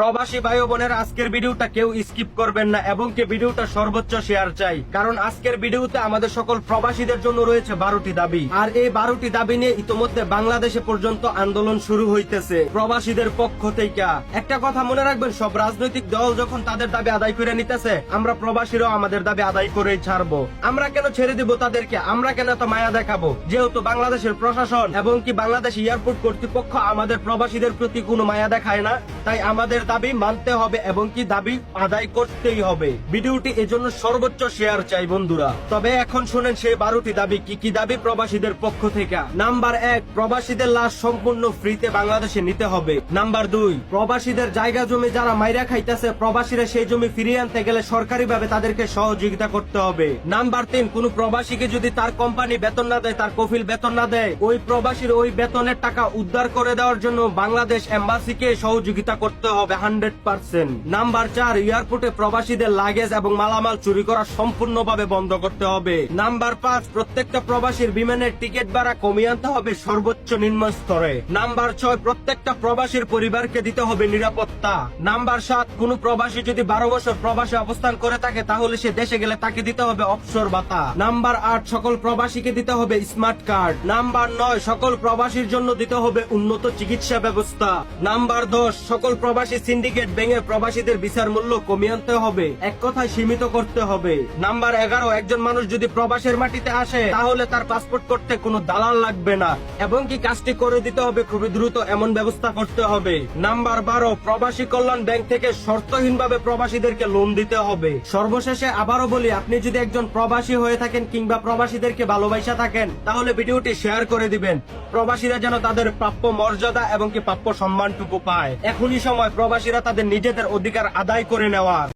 প্রবাসী ভাই বোনের আজকের ভিডিওটা কেউ স্কিপ করবেন না এবং কি ভিডিওটা সর্বোচ্চ শেয়ার চাই। কারণ আজকের ভিডিওতে আমাদের সকল প্রবাসীদের জন্য রয়েছে বারোটি দাবি। আর এই বারোটি দাবি নিয়ে ইতোমধ্যে বাংলাদেশে পর্যন্ত আন্দোলন শুরু হইতেছে। প্রবাসীদের পক্ষ থেকে। একটা কথা মনে রাখবেন, সব রাজনৈতিক দল যখন তাদের দাবি আদায় করে নিতেছে, আমরা প্রবাসীরাও আমাদের দাবি আদায় করেই ছাড়বো। আমরা কেন ছেড়ে দিব তাদেরকে? আমরা কেন এত মায়া দেখাবো? যেহেতু বাংলাদেশের প্রশাসন এবং কি বাংলাদেশ এয়ারপোর্ট কর্তৃপক্ষ আমাদের প্রবাসীদের প্রতি কোনো মায়া দেখায় না, তাই আমাদের দাবি মানতে হবে এবং কি দাবি আদায় করতেই হবে। ভিডিওটি এজন্য সর্বোচ্চ শেয়ার চাই বন্ধুরা। তবে এখন শুনেন সেই বারোটি দাবি, কি কি দাবি প্রবাসীদের পক্ষ থেকে? নাম্বার এক, প্রবাসীদের লাশ সম্পূর্ণ ফ্রিতে বাংলাদেশে নিতে হবে। নাম্বার দুই, প্রবাসীদের জায়গা জমি যারা মাইরা খাইতেছে, প্রবাসীরা সেই জমি ফিরিয়ে আনতে গেলে সরকারিভাবে তাদেরকে সহযোগিতা করতে হবে। নাম্বার তিন, কোন প্রবাসীকে যদি তার কোম্পানি বেতন না দেয়, তার কফিল বেতন না দেয়, ওই প্রবাসীর ওই বেতনের টাকা উদ্ধার করে দেওয়ার জন্য বাংলাদেশ এম্বাসিকে সহযোগিতা করতে হবে। হান্ড্রেড পার্সেন্ট নাম্বার চার এয়ারপোর্টে প্রবাসীদের লাগেজ এবং মালামাল চুরি করা সম্পূর্ণভাবে বন্ধ করতে হবে। নাম্বার পাঁচ, প্রত্যেকটা প্রবাসীর বিমানের টিকিট ভাড়া কমিয়ে আনতে হবে সর্বোচ্চ নিম্ন স্তরে। নাম্বার ছয়, প্রত্যেকটা প্রবাসীর পরিবারকে দিতে হবে নিরাপত্তা। নাম্বার সাত, কোন প্রবাসী যদি বারো বছর প্রবাসে অবস্থান করে থাকে, তাহলে সে দেশে গেলে তাকে দিতে হবে অবসর ভাতা। নাম্বার আট, সকল প্রবাসীকে দিতে হবে স্মার্ট কার্ড নাম্বার নয়, সকল প্রবাসীর জন্য দিতে হবে উন্নত চিকিৎসা ব্যবস্থা। নাম্বার দশ, সকল প্রবাসী সিন্ডিকেট ভেঙে প্রবাসীদের বিচার মূল্য কমিয়ে আনতে হবে। এক কথায় সীমিত করতে হবে। নাম্বার এগারো, একজন মানুষ যদি প্রবাসের মাটিতে আসে, তাহলে তার পাসপোর্ট করতে কোনো দালাল লাগবে না। এবং কি কাজটি করে দিতে হবে খুবই দ্রুত, এমন ব্যবস্থা করতে হবে। নাম্বার বারো, প্রবাসী কল্যাণ ব্যাংক থেকে শর্তহীনভাবে প্রবাসীদেরকে লোন দিতে হবে। সর্বশেষে আবারও বলি, আপনি যদি একজন প্রবাসী হয়ে থাকেন কিংবা প্রবাসীদেরকে ভালোবাসা থাকেন, তাহলে ভিডিওটি শেয়ার করে দিবেন। প্রবাসীরা যেন তাদের প্রাপ্য মর্যাদা এবং কি প্রাপ্য সম্মানটুকু পায়। এখনই সময় প্রবাসীরা তাদের নিজেদের অধিকার আদায় করে নেওয়ার